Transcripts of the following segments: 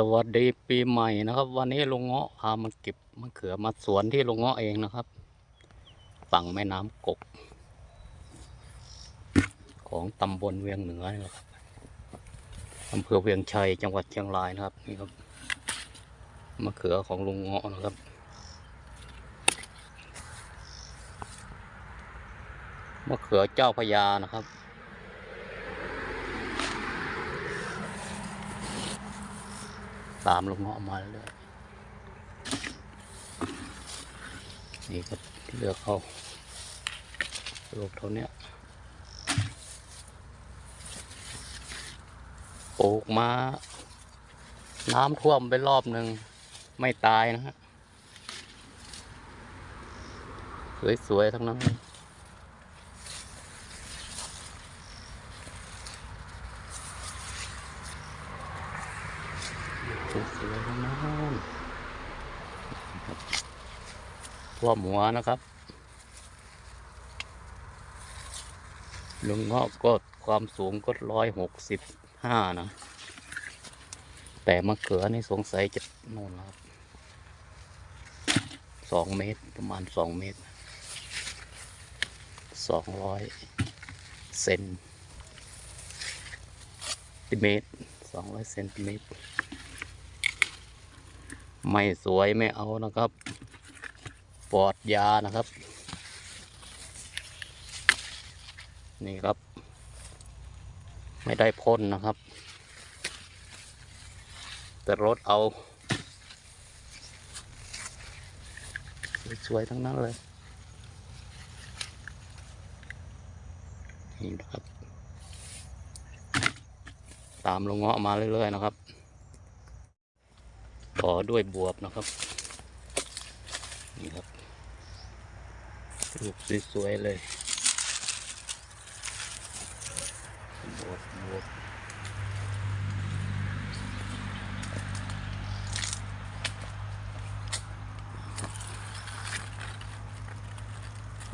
สวัสดีปีใหม่นะครับ วันนี้ลุงเงาะพามาเก็บมะเขือมาสวนที่ลุงเงาะเองนะครับ ฝั่งแม่น้ำกก ของตำบลเวียงเหนือนะครับอำเภอเวียงชัยจังหวัดเชียงรายนะครับนี่ครับมะเขือของลุงเงาะนะครับ มะเขือเจ้าพระยานะครับ ตามลงเงาะมาเรื่อยนี่ก็เลือกเขาลูกเท่าเนี้ยปลูกมา น้ำท่วมไปรอบหนึ่ง ไม่ตายนะฮะ สวย ๆ ทั้งนั้น สวยๆทั้งนั้น ท่วมหัวนะครับลุงเงาะก็ความสูงก็ร้อยหกสิบห้านะ แต่มะเขือนี่สงสัยจะโน่นครับสองเมตรประมาณสองเมตรสองร้อยเซนติเมตรสองร้อยเซนติเมตร ไม่สวยไม่เอานะครับ ปลอดยานะครับ นี่ครับ ไม่ได้พ่นนะครับ แต่รถเอา สวยๆทั้งนั้นเลย นี่นะครับ ตามลงเงาะมาเรื่อยๆนะครับต่อด้วยบวบนะครับ นี่ครับ ลูกสวยๆเลยบวบบวบ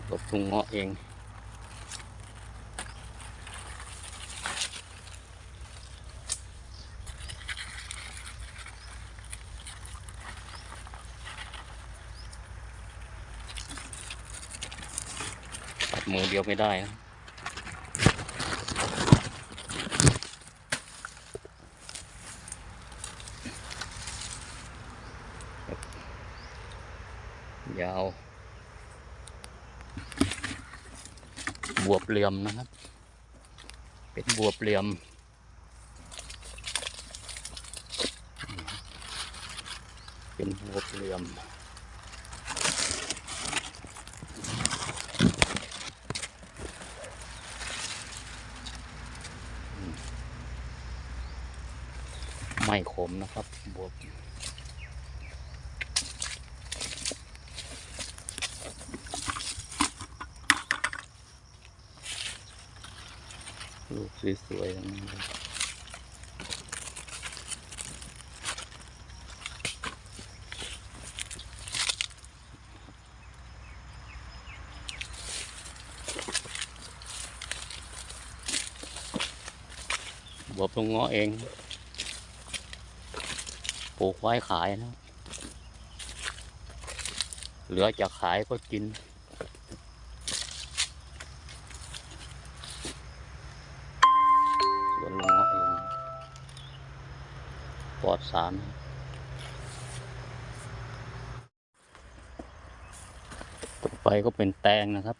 บวบตุงเงาะเอง ตัดมือเดียวไม่ได้นะยาว บวบเหลี่ยมนะครับ เป็นบวบเหลี่ยม เป็นบวบเหลี่ยม ไม่ขมนะครับบวบลูกสวยๆทั้งนั้บวบตรงงาะเอง ลูกไว้ขายนะ เหลือจะขายก็กิน สวนลุงเงาะเองปลอดสารต่อไปก็เป็นแตงนะครับ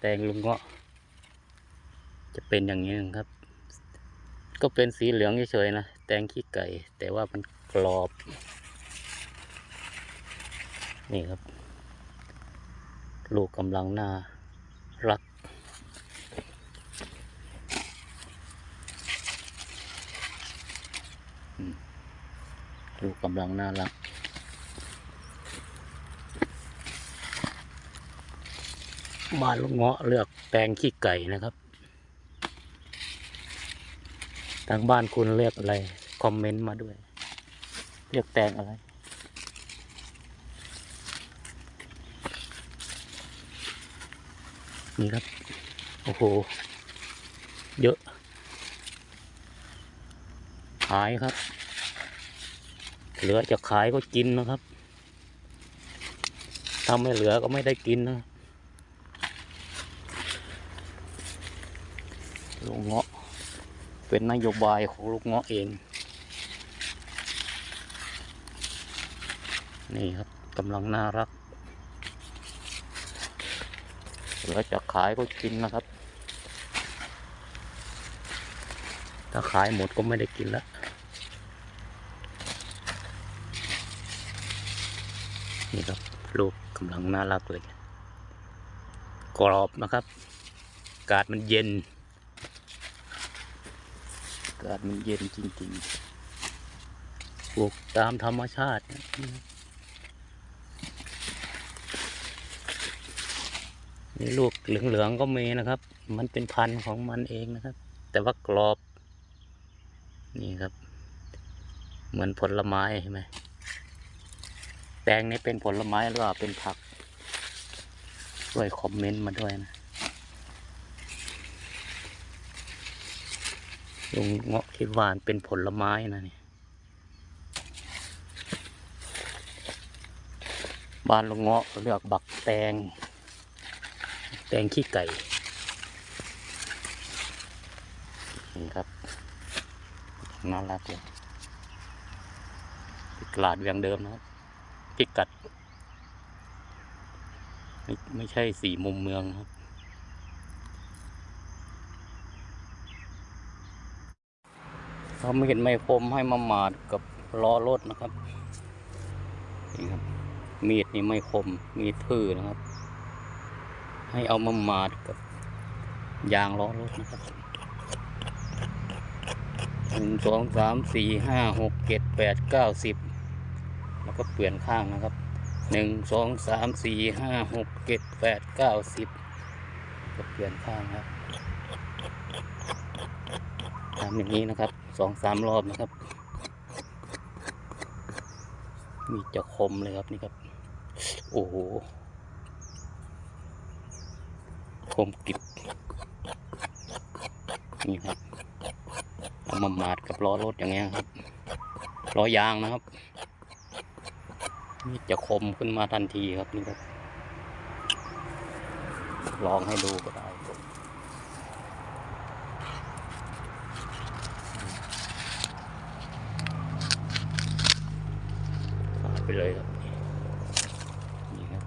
แตงลุงเงาะจะเป็นอย่างนี้นะครับ ก็เป็นสีเหลืองเฉยๆนะ แตงขี้ไก่ แต่ว่ามัน กรอบ นี่ครับ ลูกกำลังน่ารัก ลูกกำลังน่ารักบ้านลูกเงาะเลือกแตงขี้ไก่นะครับ ทางบ้านคุณเรียกอะไร คอมเมนต์มาด้วย เรียกแตงอะไร นี่ครับ โอ้โห เยอะ ขายครับ เหลือจะขายก็กินนะครับถ้าไม่เหลือก็ไม่ได้กินนะลูกเงาะ เป็นนโยบายของลูกเงาะเอง นี่ครับกำลังน่ารักเหลือจะขายก็กินนะครับ ถ้าขายหมดก็ไม่ได้กินแล้วนี่ครับลูกกำลังน่ารักเลย กรอบนะครับอากาศมันเย็นอากาศมันเย็นจริงๆปลูกตามธรรมชาติ นี่ลูกเหลืองๆก็มีนะครับ มันเป็นพันธุ์ของมันเองนะครับ แต่ว่ากรอบ นี่ครับ เหมือนผลไม้ใช่ไหมแตงนี่เป็นผลไม้หรือว่าเป็นผักช่วยคอมเมนต์มาด้วยนะลุงเงาะคิดว่าเป็นผลไม้นะนี่บ้านลุงเงาะเรียกบักแตง แตงขี้ไก่นี่ครับน่ารักเลยตลาดเวียงเดิมนะครับพิกัด ไม่ไม่ใช่สี่มุมเมืองครับเขาไม่เห็นไม่คมให้มาหมาดกับล้อรถนะครับ นี่ครับ มีดนี่ไม่คม มีดทื่อนะครับ ให้เอามาหมาดกับยางล้อรถนะครับหนึ่งสองสามสี่ห้าหกเจ็ดแปดเก้าสิบแล้วก็เปลี่ยนข้างนะครับหนึ่งสองสามสี่ห้าหกเจ็ดแปดเก้าสิบก็เปลี่ยนข้างครับทำอย่างนี้นะครับสองสามรอบนะครับ มีจะคมเลยครับนี่ครับ โอ้โห ค มกริบนี่ครับเอามามาดกับล้อรถอย่างเงี้ยครับล้อยางนะครับนี่จะคมขึ้นมาทันทีครับนี่ครับ ลองให้ดูก็ได้ขายไปเลยครับนี่ครับ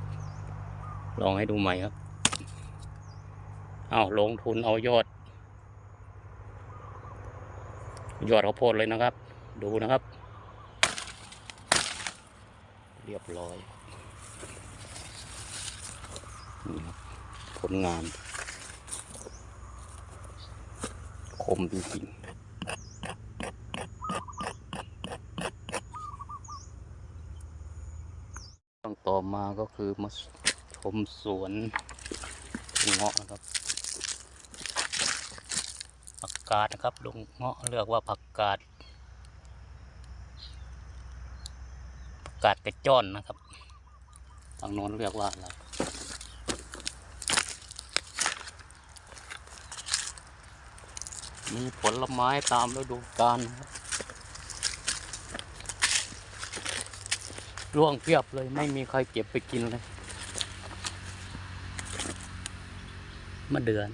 ลองให้ดูใหม่ครับ เอาลงทุนเอายอด ยอดข้าวโพดเลยนะครับ ดูนะครับ เรียบร้อยนี่ครับผลงาน คมจริงๆต้องต่อมาก็คือมาชมสวนเงาะนะครับ กาดนะครับลุงเงาะเลือกว่าผักกาดผักกาดกระจ้อนนะครับทางโน้นเรียกว่าอะไรมีผลไม้ตามฤดูกาลครับร่วงเพียบเลยไม่มีใครเก็บไปกินเลยมะเดือน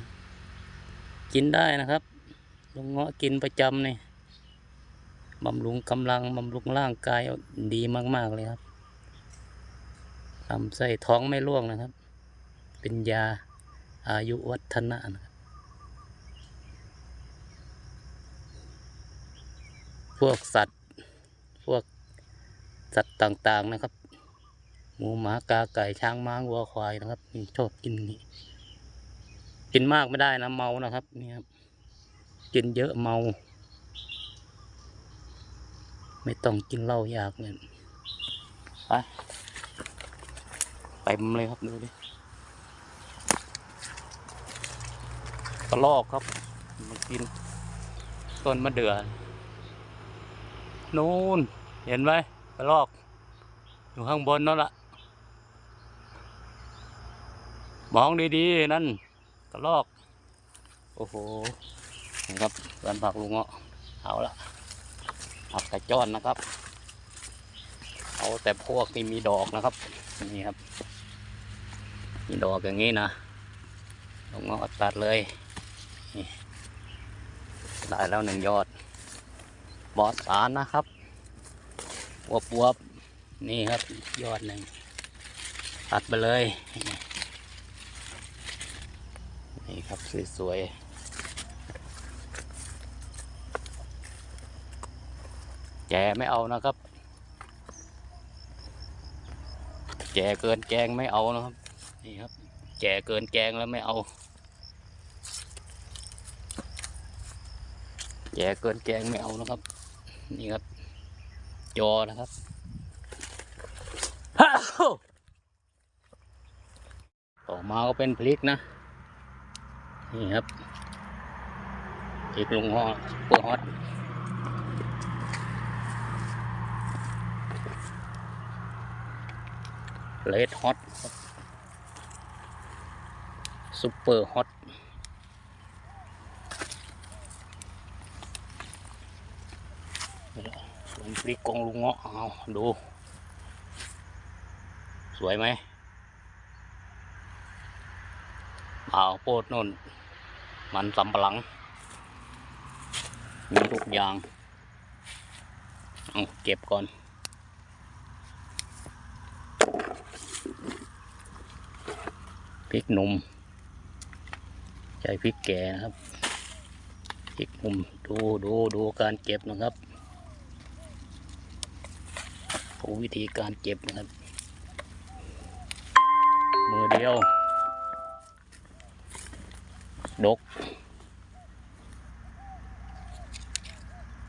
กินได้นะครับ ลุงเงาะกินประจำนี่บำรุงกำลังบำรุงร่างกายดีมาก ๆ เลยครับลำไส้ท้องไม่ร่วงนะครับ เป็นยาอายุวัฒนะนะครับพวกสัตว์ พวกสัตว์ต่างๆนะครับ หมูหมากาไก่ช้างม้าวัวควายนะครับนี่ชอบกินนี่กินมากไม่ได้นะเมานะครับนี่ครับ กินเยอะเมา ไม่ต้องกินเหล้ายากเงินไปเต็มเลยครับดูดิกระลอกครับมากินต้นมะเดื่อนู่นเห็นไหมกระลอก อยู่ข้างบนนั่นแหละมองดีๆ นั่นกระลอก โอ้โห นะครับสวนผักลุงเงาะเอาละผักกระจ้อนนะครับ เอาแต่พวกที่มีดอกนะครับนี่ครับ มีดอกอย่างนี้นะลงมาตัดเลยได้แล้วหนึ่งยอด บอสสารนะครับบวบวบนี่ครับยอดหนึ่งตัดไปเลย นี่ครับสวยๆ แกไม่เอานะครับ แก่เกินแกงไม่เอานะครับ นี่ครับ แก่เกินแกงแล้วไม่เอา แก่เกินแกงไม่เอานะครับ นี่ครับ จอนะครับต่อมาก็เป็นพริกนะ นี่ครับพริกลุงฮอเปอร์ฮอตเลด ฮอตซุปเปอร์ฮอตส่วนพริกกองลุงเงาะเอาดู สวยไหมเอาโพดนุ่นมันสำปะหลัง มีทุกอย่าง เอาเก็บก่อน พริกหนุ่มใช้พริกแก่นะครับพริกหนุ่มดูดูดูการเก็บนะครับดูวิธีการเก็บนะครับ มือเดียว ดก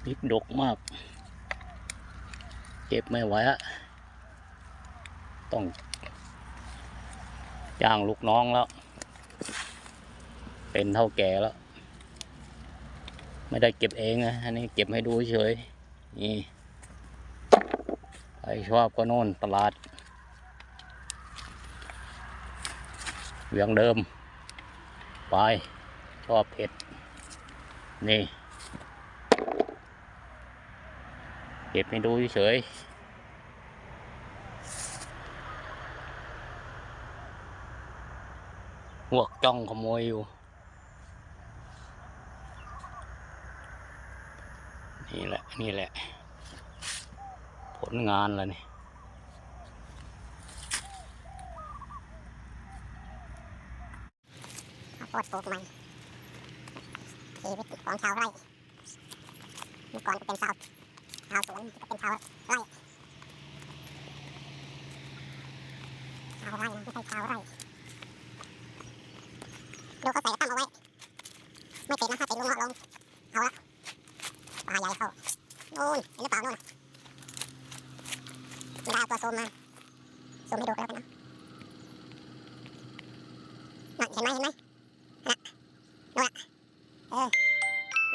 พริกดกมาก เก็บไม่ไหวอะต้อง จ้างลูกน้องแล้ว เป็นเท่าแก่แล้ว ไม่ได้เก็บเองนะอันนี้เก็บให้ดูเฉย นี่ใครชอบก็โน่นตลาดเวียงเดิม ไป ชอบเผ็ด นี่ เก็บให้ดูเฉย พวกจ้องขโมยอยู่ นี่แหละ นี่แหละ ผลงานแล้วนี่ข้าวโพดปลูกใหม่ชีวิตของชาวไร่เมื่อก่อนก็เป็นชาวชาวสวนก็เป็นชาวไร่ชาวไร่ไม่ใช่ชาวไร่ ดูเขาใส่ตั้มเอาไว้ ไม่ติดนะถ้าติดลุงเงาะลง เอาละปลาใหญ่เข้านู่นเห็นหรือเปล่านู่นไม่ได้เอาตัวซูมมาซูมให้ดูแล้วกันนะนั่นเห็นไหมเห็นไหมไม่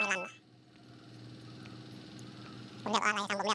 รันนะผมเรียกว่าอะไรทางผมเรียก